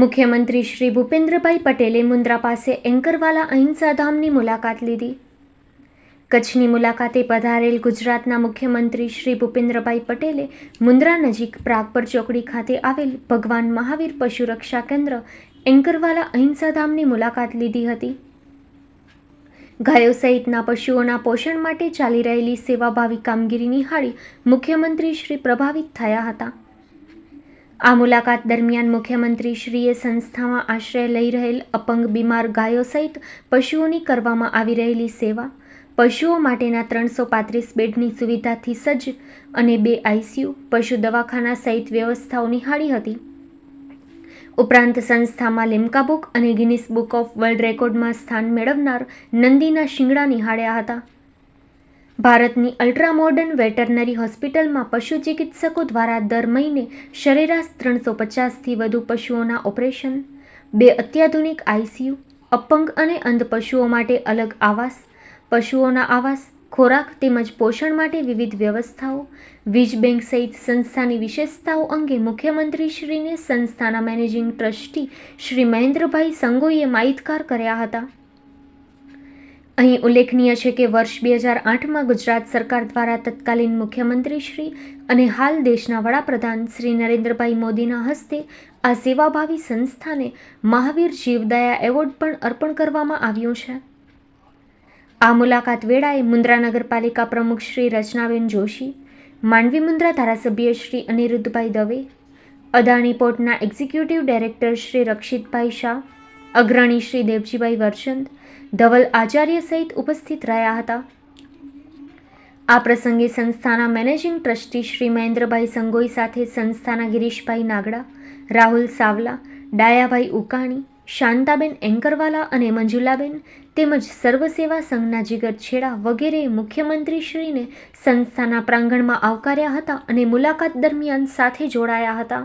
મુખ્યમંત્રી શ્રી ભૂપેન્દ્રભાઈ પટેલે મુન્દ્રા પાસે એન્કરવાલા અહિંસાધામની મુલાકાત લીધી. કચ્છની મુલાકાતે પધારેલ ગુજરાતના મુખ્યમંત્રી શ્રી ભૂપેન્દ્રભાઈ પટેલે મુન્દ્રા નજીક પ્રાગપર ચોકડી ખાતે આવેલ ભગવાન મહાવીર પશુ રક્ષા કેન્દ્ર એન્કરવાલા અહિંસાધામની મુલાકાત લીધી હતી. ગાયો સહિતના પશુઓના પોષણ માટે ચાલી રહેલી સેવાભાવી કામગીરી નિહાળી મુખ્યમંત્રી શ્રી પ્રભાવિત થયા હતા. આ મુલાકાત દરમિયાન મુખ્યમંત્રી શ્રીએ સંસ્થામાં આશ્રય લઈ રહેલ અપંગ બીમાર ગાયો સહિત પશુઓની કરવામાં આવી રહેલી સેવા, પશુઓ માટેના ત્રણસો પાંત્રીસ બેડની સુવિધાથી સજ્જ અને બે આઈસીયુ પશુ દવાખાના સહિત વ્યવસ્થાઓ નિહાળી હતી. ઉપરાંત સંસ્થામાં લિમ્કા બુક અને ગિનિસ બુક ઓફ વર્લ્ડ રેકોર્ડમાં સ્થાન મેળવનાર નંદીના શિંગડા નિહાળ્યા હતા. ભારતની અલ્ટ્રા મોડર્ન વેટરનરી હોસ્પિટલમાં પશુ ચિકિત્સકો દ્વારા દર મહિને સરેરાશ ત્રણસો પચાસથી વધુ પશુઓના ઓપરેશન, બે અત્યાધુનિક આઈસીયુ અપંગ અને અંધ પશુઓ માટે અલગ આવાસ, પશુઓના આવાસ, ખોરાક તેમજ પોષણ માટે વિવિધ વ્યવસ્થાઓ, વીજ બેંક સહિત સંસ્થાની વિશેષતાઓ અંગે મુખ્યમંત્રીશ્રીને સંસ્થાના મેનેજિંગ ટ્રસ્ટી શ્રી મહેન્દ્રભાઈ સંગોઈએ માહિતગાર કર્યા હતા. અહીં ઉલ્લેખનીય છે કે વર્ષ બે હજાર આઠમાં ગુજરાત સરકાર દ્વારા તત્કાલીન મુખ્યમંત્રી શ્રી અને હાલ દેશના વડાપ્રધાન શ્રી નરેન્દ્રભાઈ મોદીના હસ્તે આ સેવાભાવી સંસ્થાને મહાવીર જીવદયા એવોર્ડ પણ અર્પણ કરવામાં આવ્યો છે. આ મુલાકાત વેળાએ મુન્દ્રા નગરપાલિકા પ્રમુખ શ્રી રચનાબેન જોશી, માંડવી મુન્દ્રા ધારાસભ્ય શ્રી અનિરુદ્ધભાઈ દવે, અદાણી પોર્ટના એક્ઝિક્યુટિવ ડાયરેક્ટર શ્રી રક્ષિતભાઈ શાહ અગ્રણી શ્રી દેવજીભાઈ વરચંદ ધવલ આચાર્ય સહિત ઉપસ્થિત રહ્યા હતા. આ પ્રસંગે સંસ્થાના મેનેજિંગ ટ્રસ્ટી શ્રી મહેન્દ્રભાઈ સંગોઈ સાથે સંસ્થાના ગિરીશભાઈ નાગડા, રાહુલ સાવલા, ડાયાભાઈ ઉકાણી, શાંતાબેન એન્કરવાલા અને મંજુલાબેન તેમજ સર્વસેવા સંઘના જીગર છેડા વગેરે મુખ્યમંત્રીશ્રીને સંસ્થાના પ્રાંગણમાં આવકાર્યા હતા અને મુલાકાત દરમિયાન સાથે જોડાયા હતા.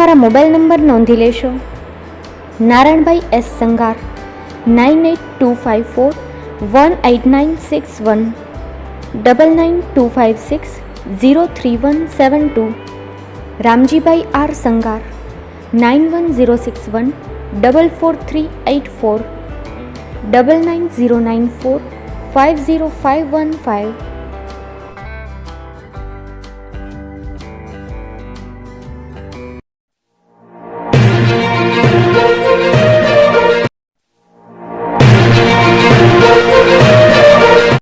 અમારા મોબાઈલ નંબર નોંધી લેશો. Narayanbhai S Sangar, nine eight two five four, one eight nine six one, double nine two five six zero three one seven two. Ramjibhai R Sangar, nine one zero six one, double four three eight four, double nine zero nine four, five zero five one five.